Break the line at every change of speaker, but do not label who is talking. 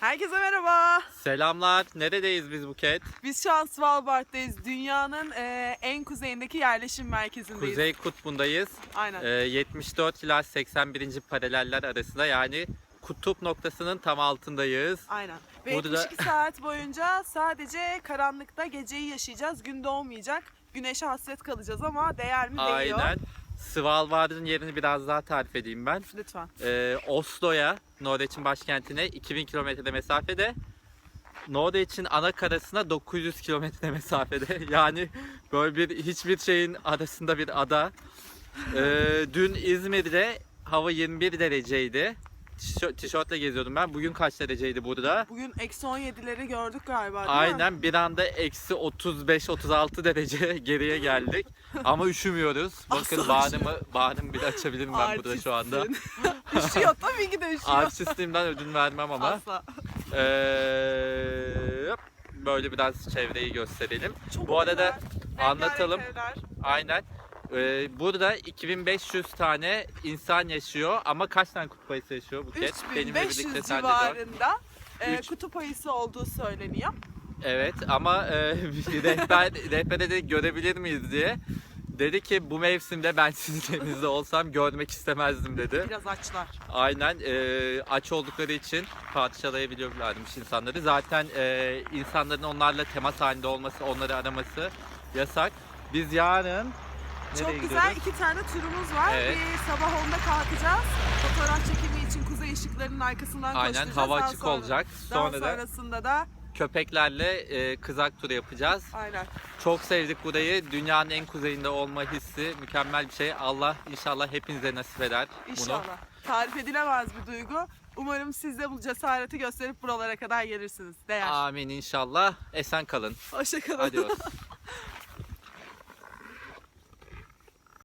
Herkese merhaba.
Selamlar. Neredeyiz biz Buket?
Biz şu an Svalbard'dayız. Dünyanın e, en kuzeyindeki yerleşim merkezindeyiz.
Kuzey Kutbu'ndayız.
Aynen.
Ee, 74 ila 81. paraleller arasında yani kutup noktasının tam altındayız.
Aynen. Ve
Burada da-
72 saat boyunca sadece karanlıkta geceyi yaşayacağız. Gün doğmayacak. Güneşe hasret kalacağız ama değer mi değiyor.
Aynen. Svalbard'ın yerini biraz daha tarif edeyim ben.
Lütfen.
Ee, Oslo'ya, Norveç'in başkentine 2000 kilometrede mesafede. Norveç'in ana karasına 900 kilometre mesafede. Yani böyle bir hiçbir şeyin arasında bir ada. Ee, dün İzmir'de hava 21 dereceydi. Tişö- Tişörtle geziyordum ben. Bugün kaç dereceydi burada?
Bugün eksi 17'leri gördük galiba değil mi?
Aynen bir anda eksi 35-36 derece geriye geldik. Ama üşümüyoruz. Bakın
Asla
bağrımı, bağrımı bir açabilirim ben burada şu anda.
Üşüyor tabii ki de üşüyor.
Artistliğimden ödün vermem ama.
Asla.
Ee, böyle biraz çevreyi gösterelim.
Çok
Bu arada
güzel.
Anlatalım.
evler.
Aynen. Ee, burada 2500 tane insan yaşıyor ama kaç tane kutup ayısı yaşıyor Buket?
3500
sen de gör.
civarında e,
Üç-
kutup ayısı olduğu söyleniyor.
Evet ama e, bir rehber, rehbere de görebilir miyiz diye. Dedi ki bu mevsimde ben sizin evinizde olsam görmek istemezdim dedi.
Biraz açlar.
Aynen e, aç oldukları için parçalayabiliyorlarmış insanları. Zaten e, insanların onlarla temas halinde olması, onları araması yasak. Biz yarın nereye
Çok güzel
gidiyoruz?
iki tane turumuz var.
Evet.
Bir sabah 10'da kalkacağız. Fotoğraf çekimi için kuzey ışıklarının arkasından
Aynen
koşturacağız.
hava
Daha
açık
sonra-
olacak.
Daha
Sonra da
sonrasında da
köpeklerle e, kızak turu yapacağız.
aynen.
Çok sevdik burayı. Dünyanın en kuzeyinde olma hissi mükemmel bir şey. Allah inşallah hepinize nasip eder bunu.
İnşallah. Tarif edilemez bir duygu. Umarım siz de bu cesareti gösterip buralara kadar gelirsiniz. Değer.
Amin inşallah. Esen kalın.
Hoşçakalın.
Hadi olsun.